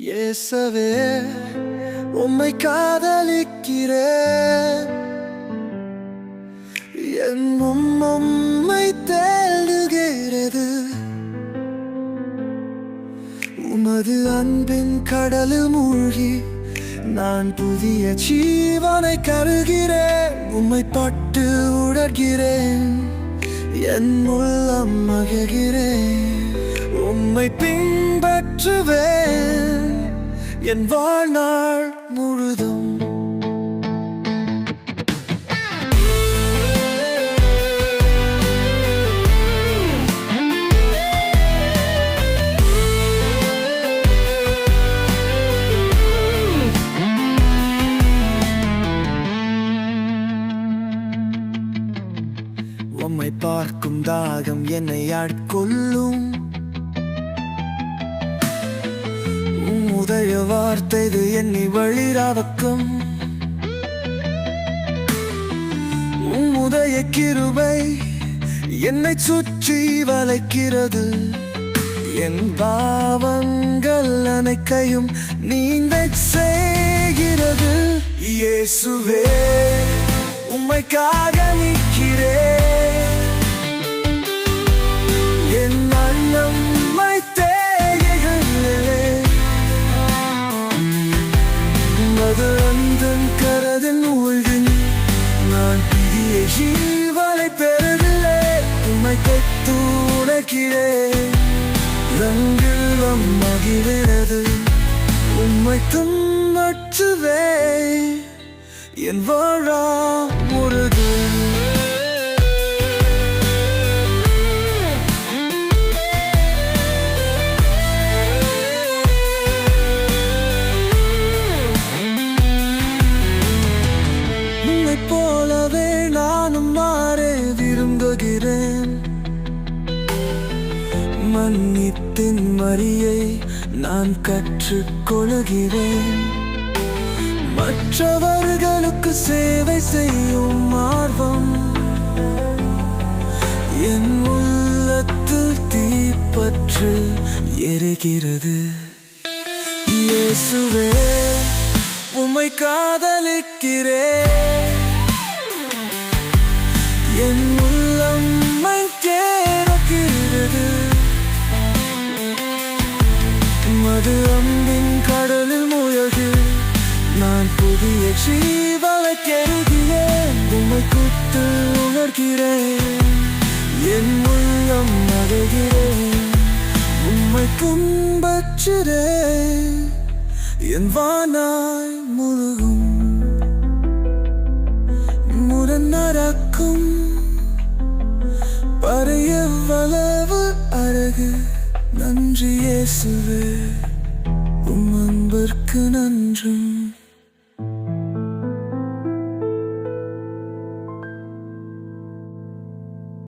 இயேசவே உம்மை காதலிக்கிறேன் என் உம்மை தேடுகிறது உமது அன்பின் கடலில் மூழ்கி நான் புதிய ஜீவனை கருகிறேன் உம்மை பட்டு உடர்கிறேன் என் உள்ளம் மகிழ்கிறேன் உம்மை பின்பற்றுவேன் என் வாழ்நாள் முழுதும். உம்மை பார்க்கும் தாகம் என்னை ஆட்கொள்ளும். வார்த்தை இது என்னை வழிராவக்கும் உம் கிருபை என்னை சுற்றி வளைக்கிறது. என் பாவங்கள் அனைக்கையும் நீங்க செய்கிறது. இயேசுவே உம்மைக்காக நீ ஜீவனை பெறவில்லை. உண்மை கைத்து ரங்கிலம் ரங்கில் உண்மை தும் நச்சுவே என் வாழா விரும்புகிறேன் மன்னித்தின் மரியை நான் கற்றுக்கொள்கிறேன். மற்றவர்களுக்கு சேவை செய்யும் ஆர்வம் என் உள்ளத்தில் தீப்பற்று எரிகிறது. இயேசுவே உம்மை காதலிக்கிறேன். புதிய ஜீவனை கருகிறேன் உம்மை குத்து உணர்கிறேன். என் உள்ளம் மறைகிறேன் உம்மை கும்பற்றுறேன் என் வானாய் முழுகும். முரணக்கும் பறையவ்வளவு அழகு. நன்றி இயேசுவே. உம் அன்பிற்கு நன்றும்.